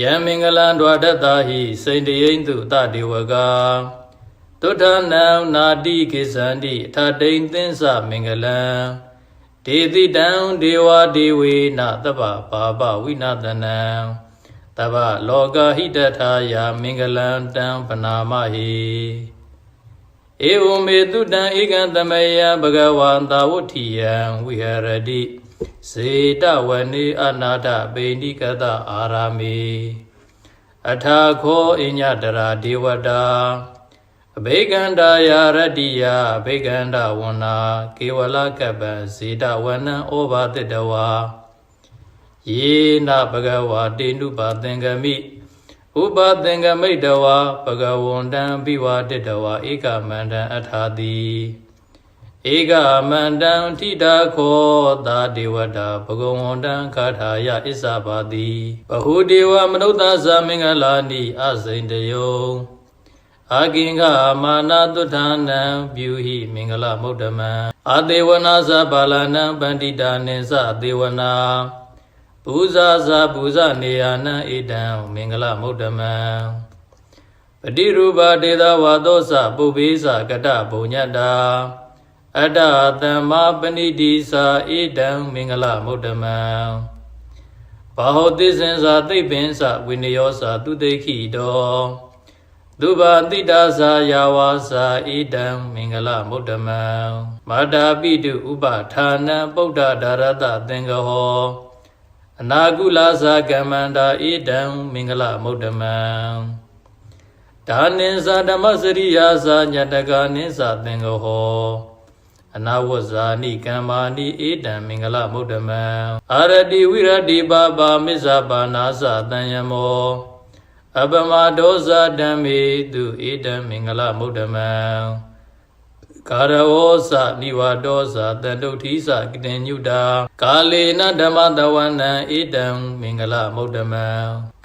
ယံမင်္ဂလံဒွါဒတ္တာဟိစိန်တယိမ့်တုတတေဝကသုဒ္ဓနံနာတိကိသန္တိအထတိန်သင်းစမင်္ဂလံဒေတိတံဒေဝဒေဝေနသဗ္ဗပါပဝိနသနံတဗ္ဗလောကဟိတထာယာမင်္ဂလံတံပနာမဟိဧဝမေတုတံဧကံသမယံဘဂဝန္တာဝဋ္ဌိယံဝိဟရတိ စေတဝနေအနာထပိဏိကတအာရာမေအထာခောအညတရာဒေဝတာအဘိကန္တာယာရတ္တိယအဘိကန္တဝနာကေဝလကပ္ပံစေတဝနံဩဘာတိတဝါယေနဘဂဝါတေနုပါသင်္ကမိဥပသင်္ကမိတဝါဘဂဝန္တံဘိဝါတိတဝါဧကမန္တံအထာတိ ဧကမန္တံထိတာခောသာဒေဝတာဘဂဝန္တံခါထာယဣစ္ဆပါတိဘဟုဒေဝမနုဿာသမင်္ဂလာနိအစိန်တယောအာကိင်္ဂမာနာတုထာနံပြုဟိမင်္ဂလမုဒ္ဓမံအာတေဝနာသဘာလနံပန္တိတာနိသသေဝနာပူဇာဇာပူဇနေယနံဣဒံမင်္ဂလမုဒ္ဓမံပတိရူပဒေသဝါသောသပုပ္ပေသကတဘုံညတ္တာ အတ္တသမ္မာပဏိတိသာဣဒံမင်္ဂလမုဒ္ဓမံဘာဟောတိစင်္စာသိပ္ပင်္စဝိနယောစာသူတိခိတောဒုဘာတိတာသာယာဝါစာဣဒံမင်္ဂလမုဒ္ဓမံမာတာပိတုဥပဌာနံပုဒ္ဒဒါရတသင်္ကဟောအနာကုလာသာကမ္မန္တာဣဒံမင်္ဂလမုဒ္ဓမံဒါနိသဓမ္မစရိယာသာညတကနိသသင်္ကဟော အနာဝဇာနိကမ္မာနိဧတံမင်္ဂလမုဒ္ဓမံအာရတိဝိရတိပါပါမစ္ဆပါနာသတံယမောအပမဒောဇာဓမ္မေတုဧတံမင်္ဂလမုဒ္ဓမံကာရဝောသနိဝါဒောသတန္တုဋ္ဌိသကတိညုတာကာလေနဓမ္မတဝနံဧတံမင်္ဂလမုဒ္ဓမံ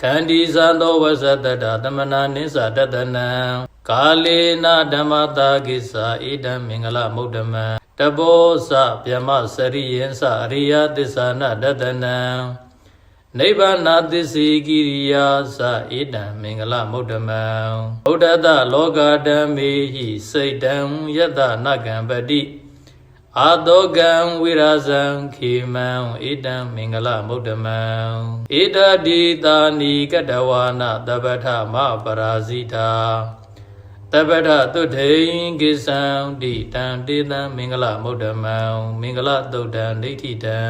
ခန္တီသံသောဝဇ္ဇတတသမနာနိစ္စတတနံ ကာလေနဓမ္မတာကိစ္စဧတံမင်္ဂလမုဒ္ဓမံတဘောသဗျမစရိယံသအရိယသစ္ဆာနတတနံနိဗ္ဗာနသစ္စေကိရိယာသဧတံမင်္ဂလမုဒ္ဓမံဗုဒ္ဓတလောကဓမ္မေဟိစိတ်တံယတနကံပတိအာတောကံဝိရာဇံခေမံဧတံမင်္ဂလမုဒ္ဓမံဧတတိတာနိကတဝါနတပ္ပထမပရာဇိတာ တပ္ပထတုထိန်ကိသံတိတံတေတံမင်္ဂလမုဒ္ဓမံမင်္ဂလသုတ်တံဒိဋ္ဌိတံ